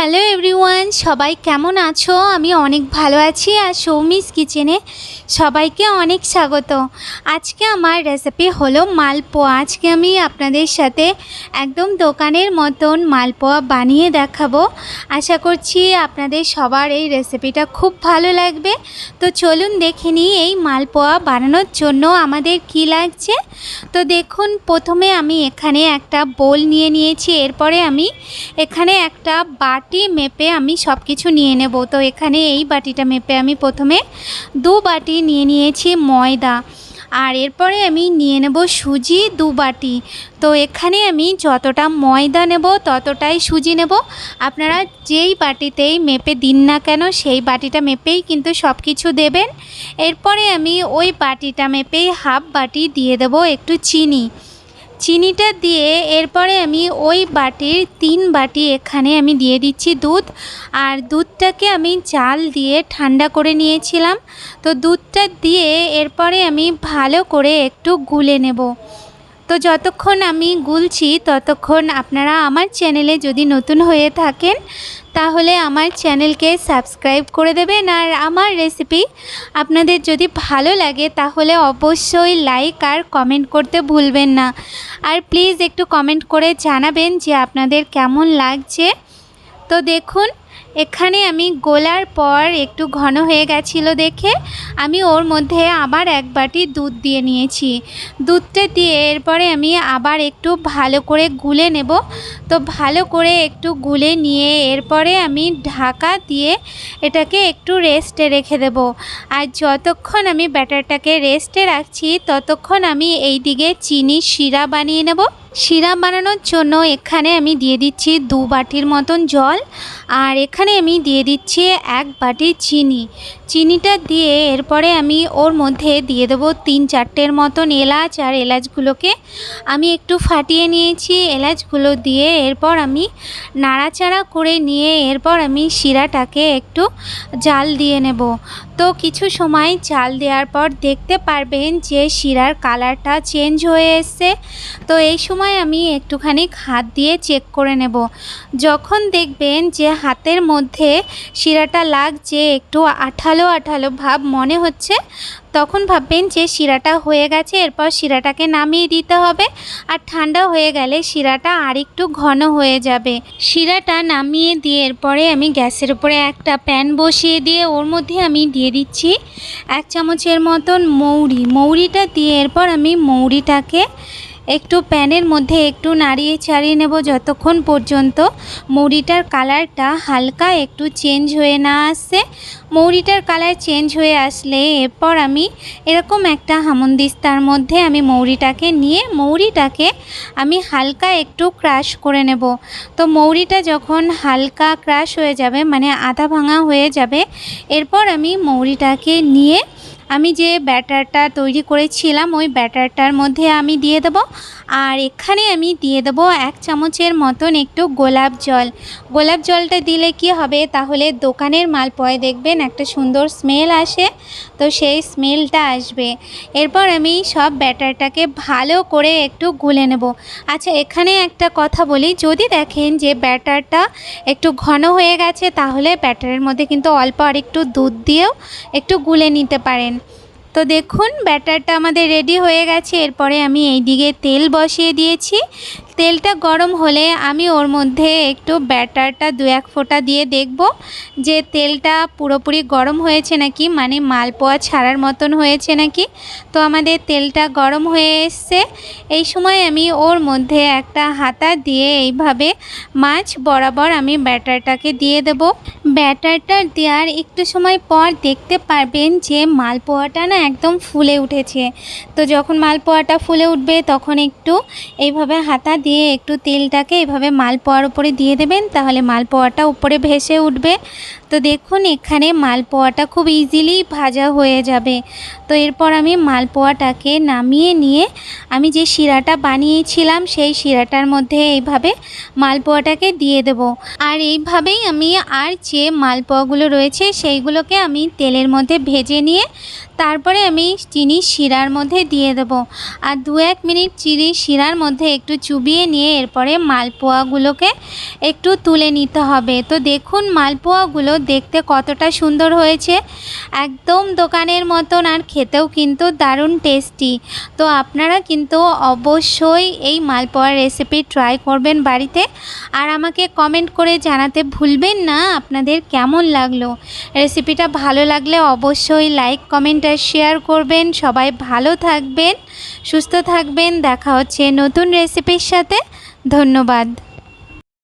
Hello everyone, সবাই কেমন আছো? আমি অনেক ভালো আছি আর সৌমিস কিচেনে সবাইকে অনেক স্বাগত। আজকে আমার রেসিপি হলো মালপোয়া। আজকে আমি আপনাদের সাথে একদম দোকানের মতন মালপোয়া বানিয়ে দেখাবো। আশা করছি আপনাদের সবার এই রেসিপিটা খুব ভালো লাগবে। তো চলুন দেখে নিই এই মালপোয়া বানানোর জন্য আমাদের কি লাগছে। তো দেখুন, প্রথমে আমি এখানে একটা বোল নিয়ে নিয়েছি। এরপরে আমি এখানে একটা বাটি মেপে আমি সব কিছু নিয়ে নেব। তো এখানে এই বাটিটা মেপে আমি প্রথমে দু বাটি নিয়ে নিয়েছি ময়দা। আর এরপরে আমি নিয়ে নেব সুজি দু বাটি। তো এখানে আমি যতটা ময়দা নেব, ততটাই সুজি নেব। আপনারা যেই বাটিতেই মেপে দিন না কেন, সেই বাটিটা মেপেই কিন্তু সব কিছু দেবেন। এরপরে আমি ওই বাটিটা মেপেই হাফ বাটি দিয়ে দেব একটু চিনি। চিনিটা দিয়ে এরপরে আমি ওই বাটির তিন বাটি এখানে আমি দিয়ে দিচ্ছি দুধ। আর দুধটাকে আমি চাল দিয়ে ঠান্ডা করে নিয়েছিলাম। তো দুধটা দিয়ে এরপরে আমি ভালো করে একটু গুলে নেব। তো যতক্ষণ আমি গুলছি, ততক্ষণ আপনারা আমার চ্যানেলে যদি নতুন হয়ে থাকেন, তাহলে আমার চ্যানেলকে সাবস্ক্রাইব করে দেবেন। আর আমার রেসিপি আপনাদের যদি ভালো লাগে, তাহলে অবশ্যই লাইক আর কমেন্ট করতে ভুলবেন না। আর প্লিজ একটু কমেন্ট করে জানাবেন যে আপনাদের কেমন লাগছে। তো দেখুন এখানে আমি গোলার পর একটু ঘন হয়ে গেছিল দেখে আমি ওর মধ্যে আবার এক বাটি দুধ দিয়ে নিয়েছি। দুধটা দিয়ে এরপরে আমি আবার একটু ভালো করে গুলে নেব। তো ভালো করে একটু গুলে নিয়ে এরপরে আমি ঢাকা দিয়ে এটাকে একটু রেস্টে রেখে দেব। আর যতক্ষণ আমি ব্যাটারটাকে রেস্টে রাখছি ততক্ষণ আমি এই দিকে চিনি শিরা বানিয়ে নেব। শিরা বানানোর জন্য এখানে আমি দিয়ে দিচ্ছি দু বাটির মতন জল। আর এখানে আমি দিয়ে দিচ্ছি এক বাটি চিনি। চিনিটা দিয়ে এরপরে আমি ওর মধ্যে দিয়ে দেবো তিন চারটের মতন এলাচ আর এলাচগুলোকে। আমি একটু ফাটিয়ে নিয়েছি এলাচগুলো দিয়ে এরপর আমি নাড়াচাড়া করে নিয়ে এরপর আমি শিরাটাকে একটু জাল দিয়ে নেব। তো কিছু সময় চাল দেওয়ার পর দেখতে পারবেন যে শিরার কালারটা চেঞ্জ হয়ে এসছে। তো এই সময় আমি একটুখানি হাত দিয়ে চেক করে নেব। যখন দেখবেন যে হাতের মধ্যে শিরাটা লাগছে, একটু আঠালো আঠালো ভাব মনে হচ্ছে। তখন ভাববেন যে শিরাটা হয়ে গেছে, এরপর শিরাটাকে নামিয়ে দিতে হবে। আর ঠান্ডা হয়ে গেলে শিরাটা আরেকটু ঘন হয়ে যাবে। শিরাটা নামিয়ে দিয়ে এরপরে আমি গ্যাসের উপরে একটা প্যান বসিয়ে দিয়ে ওর মধ্যে আমি দিয়ে দিচ্ছি। এক চামচের মতন মৌরি। মৌরিটা দিয়ে এরপর আমি মৌরিটাকে একটু প্যানের মধ্যে একটু নাড়িয়ে ছাড়িয়ে নেব যতক্ষণ পর্যন্ত মৌরিটার কালারটা হালকা একটু চেঞ্জ হয়ে না আসছে মৌরিটার কালার চেঞ্জ হয়ে আসলে এরপর আমি এরকম একটা হামনদিস্তার মধ্যে আমি মৌরিটাকে নিয়ে মৌরিটাকে আমি হালকা একটু ক্রাশ করে নেব। তো মৌরিটা যখন হালকা ক্রাশ হয়ে যাবে মানে আধা ভাঙা হয়ে যাবে, এরপর আমি মৌরিটাকে নিয়ে আমি যে ব্যাটারটা তৈরি করেছিলাম, ওই ব্যাটারটার মধ্যে আমি দিয়ে দেব। আর এখানে আমি দিয়ে দেব এক চামচের মতন একটু গোলাপ জল। গোলাপ জলটা দিলে কি হবে? তাহলে দোকানের মাল পয় দেখবেন একটা সুন্দর স্মেল আসে। তো সেই স্মেলটা আসবে। এরপর আমি সব ব্যাটারটাকে ভালো করে একটু গুলে নেব। আচ্ছা এখানে একটা কথা বলি। যদি দেখেন যে ব্যাটারটা একটু ঘন হয়ে গেছে, তাহলে ব্যাটারের মধ্যে কিন্তু অল্প আর একটু দুধ দিয়েও একটু গুলে নিতে পারেন। তো দেখুন, ব্যাটারটা আমাদের রেডি হয়ে গেছে। এরপরে আমি এই দিকে তেল বসিয়ে দিয়েছি। তেলটা গরম হলে আমি ওর মধ্যে একটু ব্যাটারটা দু এক ফোঁটা দিয়ে দেখব যে তেলটা পুরোপুরি গরম হয়েছে নাকি মানে মালপোয়া ছাড়ার মতন হয়েছে নাকি। তো আমাদের তেলটা গরম হয়ে এসছে। এই সময় আমি ওর মধ্যে একটা হাতা দিয়ে এইভাবে মাছ বরাবর আমি ব্যাটারটাকে দিয়ে দেব। ব্যাটারটা দেওয়ার একটু সময় পর দেখতে পারবেন যে মালপোয়াটা না একদম ফুলে উঠেছে। তো যখন মালপোয়াটা ফুলে উঠবে তখন একটু এইভাবে হাতা দিয়ে একটু তেলটাকে এভাবে মালপোয়ার উপরে দিয়ে দেবেন, তাহলে মালপোয়াটা উপরে ভেসে উঠবে। তো দেখুন, এখানে মালপোয়াটা খুব ইজিলি ভাজা হয়ে যাবে। তো এরপর আমি মালপোয়াটাকে নামিয়ে নিয়ে আমি যে শিরাটা বানিয়েছিলাম, সেই শিরাটার মধ্যে এইভাবে মালপোয়াটাকে দিয়ে দেব। আর এইভাবেই আমি আর যে মালপোয়াগুলো রয়েছে, সেইগুলোকে আমি তেলের মধ্যে ভেজে নিয়ে তারপরে আমি চিনি শিরার মধ্যে দিয়ে দেবো। আর দু এক মিনিট চিনি শিরার মধ্যে একটু চুবিয়ে নিয়ে এরপরে মালপোয়াগুলোকে একটু তুলে নিতে হবে। তো দেখুন মালপোয়াগুলো দেখতে কতটা সুন্দর হয়েছে। একদম দোকানের মতন আর খেতেও কিন্তু দারুণ টেস্টি তো আপনারা কিন্তু অবশ্যই এই মালপোয়ার রেসিপি ট্রাই করবেন বাড়িতে। আর আমাকে কমেন্ট করে জানাতে ভুলবেন না আপনাদের কেমন লাগল। রেসিপিটা ভালো লাগলে অবশ্যই লাইক কমেন্ট আর শেয়ার করবেন সবাই ভালো থাকবেন সুস্থ থাকবেন দেখা হচ্ছে নতুন রেসিপির সাথে। ধন্যবাদ।